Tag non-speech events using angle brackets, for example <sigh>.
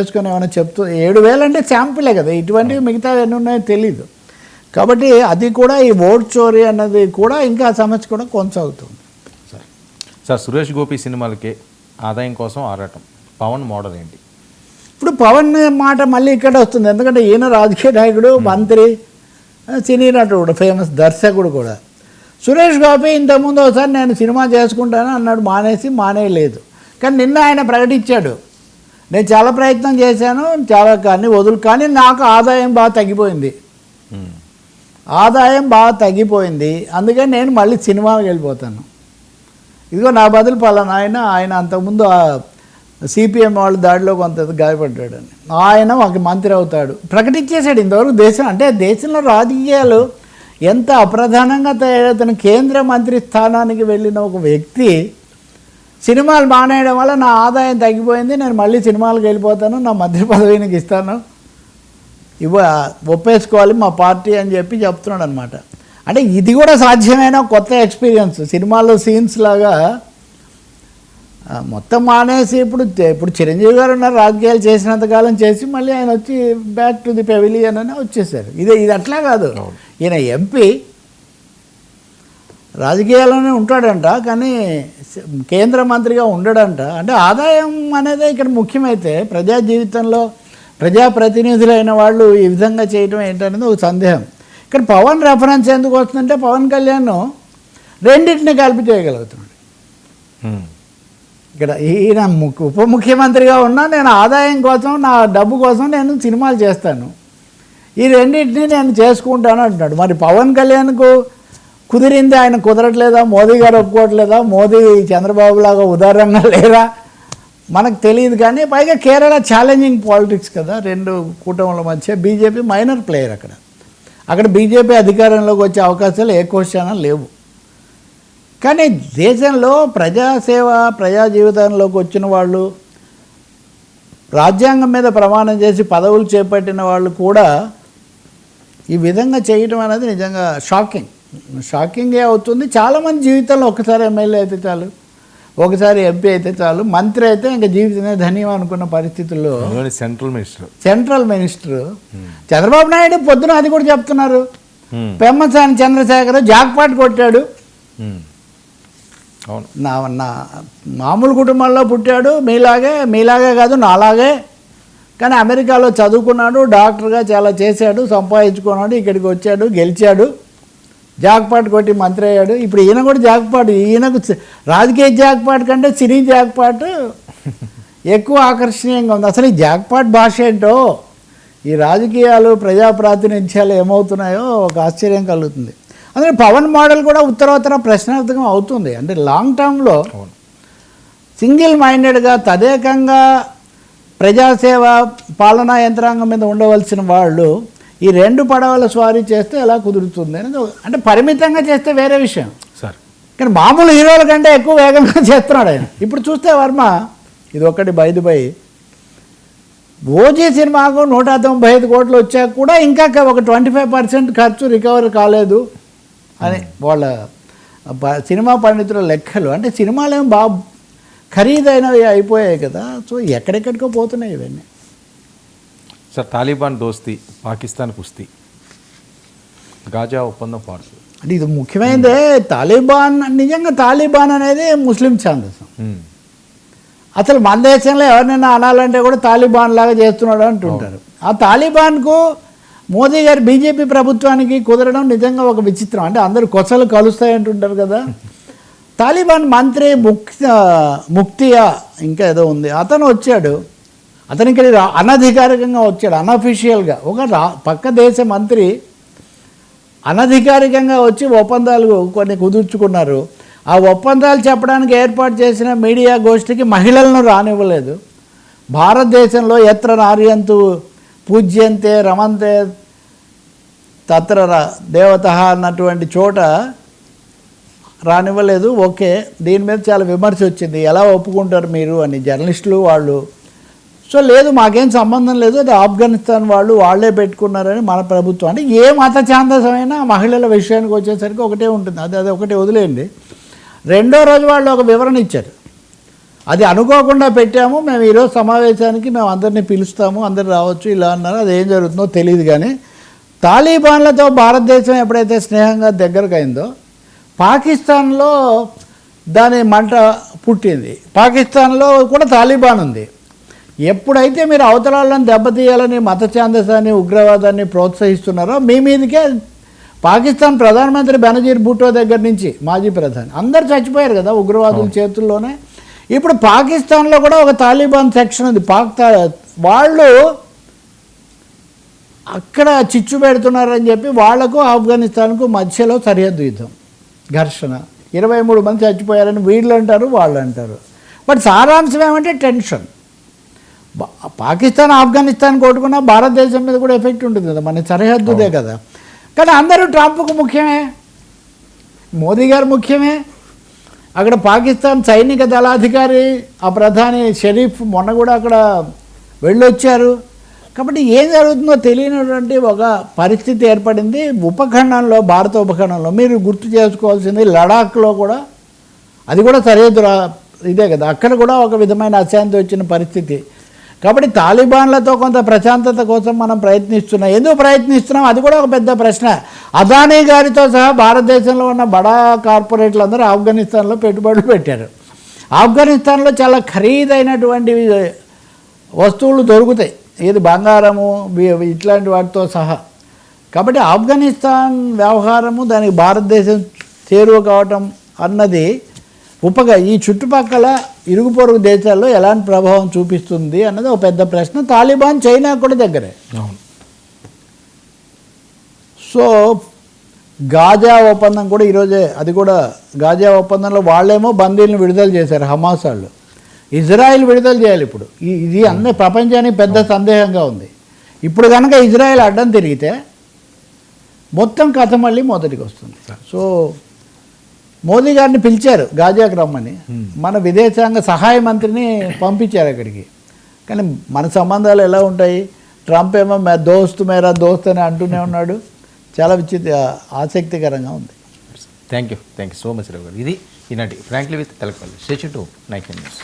చేసుకొని ఏమైనా చెప్తూ ఏడు వేలు అంటే శాంపులే కదా ఇటువంటివి మిగతా ఎన్ని ఉన్నాయో తెలీదు. కాబట్టి అది కూడా ఈ ఓట్ చోరీ అన్నది కూడా ఇంకా సమస్య కూడా కొనసాగుతుంది. సార్ సురేష్ గోపి సినిమాలకి ఆదాయం కోసం ఆరాటం. పవన్ మోడల్ ఏంటి? ఇప్పుడు పవన్ మాట మళ్ళీ ఇక్కడ వస్తుంది. ఎందుకంటే ఈయన రాజకీయ నాయకుడు మంత్రి సినీ నటుడు ఫేమస్ దర్శకుడు కూడా. సురేష్ గోపి ఇంతకుముందు ఒకసారి నేను సినిమా చేసుకుంటాను అన్నాడు మానేసి మానేయలేదు. కానీ నిన్న ఆయన ప్రకటించాడు నేను చాలా ప్రయత్నం చేశాను చాలా కానీ వదులు కానీ నాకు ఆదాయం బాగా తగ్గిపోయింది. ఆదాయం బాగా తగ్గిపోయింది. అందుకని నేను మళ్ళీ సినిమాకి వెళ్ళిపోతాను. ఇదిగో నా బదులు పలానా ఆయన ఆయన అంతకుముందు సిపిఎం వాళ్ళ దాడిలో కొంత గాయపడ్డాడని ఆయన ఒక మంత్రి అవుతాడు. ప్రకటించేశాడు ఇంతవరకు దేశం అంటే దేశంలో రాజకీయాలు ఎంత అప్రధానంగా తయారవుతున్న కేంద్ర మంత్రి స్థానానికి వెళ్ళిన ఒక వ్యక్తి సినిమాలు మానేయడం వల్ల నా ఆదాయం తగ్గిపోయింది నేను మళ్ళీ సినిమాలకు వెళ్ళిపోతాను నా మంత్రి పదవికి ఇస్తాను. ఇవ్వ ఒప్పేసుకోవాలి మా పార్టీ అని చెప్పి చెప్తున్నాడు అనమాట అంటే ఇది కూడా సాధ్యమైన కొత్త ఎక్స్పీరియన్స్. సినిమాల్లో సీన్స్ లాగా మొత్తం మానేసి ఇప్పుడు ఇప్పుడు చిరంజీవి గారు ఉన్నారు రాజకీయాలు చేసినంతకాలం చేసి మళ్ళీ ఆయన వచ్చి బ్యాక్ టు ది పెవిలియన్ అని వచ్చేసారు. ఇది ఇది అట్లా కాదు. ఈయన ఎంపీ రాజకీయాల్లోనే ఉంటాడంట కానీ కేంద్ర మంత్రిగా ఉండడంట. అంటే ఆదాయం అనేది ఇక్కడ ముఖ్యమైతే ప్రజా జీవితంలో ప్రజాప్రతినిధులైన వాళ్ళు ఈ విధంగా చేయటం ఏంటనేది ఒక సందేహం. ఇక్కడ పవన్ రెఫరెన్స్ ఎందుకు వస్తుందంటే పవన్ కళ్యాణ్ రెండింటిని కలిపి చేయగలుగుతున్నాడు. ఇక్కడ ఈయన ము- ఉప ముఖ్యమంత్రిగా ఉన్నా నేను ఆదాయం కోసం నా డబ్బు కోసం నేను సినిమాలు చేస్తాను. ఈ రెండింటిని నేను చేసుకుంటాను అంటున్నాడు. మరి పవన్ కళ్యాణ్కు కుదిరింది ఆయన కుదరట్లేదా? మోదీ గారు ఒప్పుకోవట్లేదా? మోదీ చంద్రబాబు లాగా ఉదారంగా లేరా? మనకు తెలియదు కానీ పైగా కేరళ ఛాలెంజింగ్ పాలిటిక్స్ కదా రెండు కూటముల మధ్య. బీజేపీ మైనర్ ప్లేయర్ అక్కడ. అక్కడ బీజేపీ అధికారంలోకి వచ్చే అవకాశాలు ఏ క్వశ్చన లేవు. కానీ దేశంలో ప్రజాసేవ ప్రజా జీవితంలోకి వచ్చిన వాళ్ళు రాజ్యాంగం మీద ప్రమాణం చేసి పదవులు చేపట్టిన వాళ్ళు కూడా ఈ విధంగా చేయటం అనేది నిజంగా షాకింగ్ షాకింగే అవుతుంది. చాలామంది జీవితంలో ఒకసారి ఎమ్మెల్యే అయితే చాలు ఒకసారి ఎంపీ అయితే చాలు మంత్రి అయితే ఇంకా జీవితమే ధన్యం అనుకున్న పరిస్థితుల్లో central minister. Central minister Chandrababu Naidu పొద్దున అది కూడా చెప్తున్నారు. మ్మ్. పెమ్మసాని చంద్రశేఖర్ జాక్పాట్ కొట్టాడు. నా మామూలు కుటుంబంలో పుట్టాడు మీలాగే మీలాగే కాదు నాలాగే. కానీ అమెరికాలో చదువుకున్నాడు డాక్టర్గా చాలా చేశాడు సంపాదించుకున్నాడు ఇక్కడికి వచ్చాడు గెలిచాడు. జాక్పాట్ కొట్టి మంత్రి అయ్యాడు. ఇప్పుడు ఈయన కూడా జాక్పాట్. ఈయనకు రాజకీయ జాక్పాట్ కంటే సినీ జాక్పాట్ ఎక్కువ ఆకర్షణీయంగా ఉంది. అసలు ఈ జాక్పాట్ భాష ఏంటో? ఈ రాజకీయాలు ప్రజా ప్రాతినిధ్యాలు ఏమవుతున్నాయో ఒక ఆశ్చర్యం కలుగుతుంది. అందుకే పవన్ మోడల్ కూడా ఉత్తరోత్తర ప్రశ్నార్థకం అవుతుంది. అంటే లాంగ్ టర్మ్లో సింగిల్ మైండెడ్గా తదేకంగా ప్రజాసేవ పాలనా యంత్రాంగం మీద ఉండవలసిన వాళ్ళు ఈ రెండు పడవల స్వారీ చేస్తే ఎలా కుదురుతుంది అనేది అంటే పరిమితంగా చేస్తే వేరే విషయం. సార్. కానీ మామూలు హీరోల కంటే ఎక్కువ వేగంగా చేస్తున్నాడు ఆయన. ఇప్పుడు చూస్తే వర్మ ఇది ఒకటి బయదు బై ఓజీ సినిమాకు నూట తొంభై ఐదు కోట్లు వచ్చాక కూడా ఇంకా ఒక ట్వంటీ ఫైవ్ పర్సెంట్ ఖర్చు రికవర్ కాలేదు అని వాళ్ళ ప- సినిమా పండితుల లెక్కలు. అంటే సినిమాలు ఏమో బాగా ఖరీదైనవి అయిపోయాయి కదా. సో ఎక్కడెక్కడికో పోతున్నాయి ఇవన్నీ. సార్ తాలిబాన్ దోస్తీ పాకిస్తాన్ కుస్తీ. గాజా ఒప్పందం పార్సు అంటే ఇది ముఖ్యమైనదే తాలిబాన్ నిజంగా తాలిబాన్ అనేది ముస్లిం ఛాందసం. అసలు మన దేశంలో ఎవరినైనా అనాలంటే కూడా తాలిబాన్ లాగా చేస్తున్నాడు అంటుంటారు. ఆ తాలిబాన్కు మోదీ గారు బీజేపీ ప్రభుత్వానికి కుదరడం నిజంగా ఒక విచిత్రం. అంటే అందరూ కొసలు కలుస్తాయి అంటుంటారు కదా. <laughs> తాలిబాన్ మంత్రి ముక్ ముక్తియా ఇంకా ఏదో ఉంది. అతను వచ్చాడు. అతనికి అనధికారికంగా వచ్చాడు అనఫీషియల్గా ఒక రా పక్క దేశ మంత్రి అనధికారికంగా వచ్చి ఒప్పందాలు కొన్ని కుదుర్చుకున్నారు. ఆ ఒప్పందాలు చెప్పడానికి ఏర్పాటు చేసిన మీడియా గోష్ఠికి మహిళలను రానివ్వలేదు. భారతదేశంలో ఎత్ర నార్యంతు పూజ్యంతే రమంతే తత్ర దేవత అన్నటువంటి చోట రానివ్వలేదు. ఓకే దీని మీద చాలా విమర్శ వచ్చింది. ఎలా ఒప్పుకుంటారు మీరు అని. జర్నలిస్టులు వాళ్ళు సో లేదు మాకేం సంబంధం లేదు అది ఆఫ్ఘనిస్తాన్ వాళ్ళు వాళ్ళే పెట్టుకున్నారని మన ప్రభుత్వం. అంటే ఏ మత ఛాందసమైనా మహిళల విషయానికి వచ్చేసరికి ఒకటే ఉంటుంది. అది అది ఒకటే వదిలేయండి. రెండో రోజు వాళ్ళు ఒక వివరణ ఇచ్చారు. అది అనుకోకుండా పెట్టాము. మేము ఈరోజు సమావేశానికి మేము అందరినీ పిలుస్తాము అందరు రావచ్చు ఇలా అన్నారు. అది ఏం జరుగుతుందో తెలియదు కానీ తాలిబాన్లతో భారతదేశం ఎప్పుడైతే స్నేహంగా దగ్గరకు అయిందో పాకిస్తాన్లో దాని మంట పుట్టింది. పాకిస్తాన్లో కూడా తాలిబాన్ ఉంది. ఎప్పుడైతే మీరు అవతల వాళ్ళని దెబ్బతీయాలని మత ఛాందసాన్ని ఉగ్రవాదాన్ని ప్రోత్సహిస్తున్నారో మీ మీదకే పాకిస్తాన్ ప్రధానమంత్రి బెనజీర్ భూటో దగ్గర నుంచి మాజీ ప్రధాని. అందరు చచ్చిపోయారు కదా ఉగ్రవాదుల చేతుల్లోనే. ఇప్పుడు పాకిస్తాన్లో కూడా ఒక తాలిబాన్ సెక్షన్ ఉంది. పాక్ వాళ్ళు అక్కడ చిచ్చు పెడుతున్నారని చెప్పి వాళ్ళకు ఆఫ్ఘనిస్తాన్కు మధ్యలో సరిహద్దు యుద్ధం ఘర్షణ. ఇరవై మూడు మంది చచ్చిపోయారని వీళ్ళు అంటారు వాళ్ళు అంటారు. బట్ సారాంశం ఏమంటే టెన్షన్. పాకిస్తాన్ ఆఫ్ఘనిస్తాన్ కొట్టుకున్నా భారతదేశం మీద కూడా ఎఫెక్ట్ ఉంటుంది కదా. మన సరిహద్దుదే కదా. కానీ అందరూ ట్రంప్కు ముఖ్యమే. మోదీ గారు ముఖ్యమే. అక్కడ పాకిస్తాన్ సైనిక దళాధికారి ఆ ప్రధాని షరీఫ్ మొన్న కూడా అక్కడ వెళ్ళొచ్చారు. కాబట్టి ఏం జరుగుతుందో తెలియనటువంటి ఒక పరిస్థితి ఏర్పడింది. ఉపఖండంలో భారత ఉపఖండంలో మీరు గుర్తు చేసుకోవాల్సింది లడాఖ్లో కూడా అది కూడా సరిహద్దు ఇదే కదా. అక్కడ కూడా ఒక విధమైన అశాంతి వచ్చిన పరిస్థితి. కాబట్టి తాలిబాన్లతో కొంత ప్రశాంతత కోసం మనం ప్రయత్నిస్తున్నాం. ఎందుకు ప్రయత్నిస్తున్నాం? అది కూడా ఒక పెద్ద ప్రశ్న. అదానీ గారితో సహా భారతదేశంలో ఉన్న బడా కార్పొరేట్లు అందరూ ఆఫ్ఘనిస్తాన్లో పెట్టుబడులు పెట్టారు. ఆఫ్ఘనిస్తాన్లో చాలా ఖరీదైనటువంటి వస్తువులు దొరుకుతాయి. ఏది బంగారము ఇట్లాంటి వాటితో సహా. కాబట్టి ఆఫ్ఘనిస్తాన్ వ్యవహారము దానికి భారతదేశం చేరువ కావటం అన్నది ఉపగ ఈ చుట్టుపక్కల ఇరుగు పొరుగు దేశాల్లో ఎలాంటి ప్రభావం చూపిస్తుంది అన్నది ఒక పెద్ద ప్రశ్న. తాలిబాన్ చైనా కూడా దగ్గరే. అవును. సో గాజా ఒప్పందం కూడా ఈరోజే అది కూడా గాజా ఒప్పందంలో వాళ్ళేమో బందీలను విడుదల చేశారు హమాస్ వాళ్ళు. ఇజ్రాయెల్ విడుదల చేయాలి ఇప్పుడు. ఇది అన్ని ప్రపంచానికి పెద్ద సందేహంగా ఉంది. ఇప్పుడు కనుక ఇజ్రాయెల్ అడ్డం తిరిగితే మొత్తం కథ మళ్ళీ మొదటికి వస్తుంది. సో మోదీ గారిని పిలిచారు గాజాకు రమ్మని. మన విదేశాంగ సహాయ మంత్రిని పంపించారు అక్కడికి. కానీ మన సంబంధాలు ఎలా ఉంటాయి? ట్రంప్ ఏమో మే దోస్త్ మేరా దోస్త్ అని అంటూనే ఉన్నాడు. చాలా విచిత్ర ఆసక్తికరంగా ఉంది. Thank you thank you so much Rao garu. ఇది ఈనాటి frankly with Telakapalli station to Nike news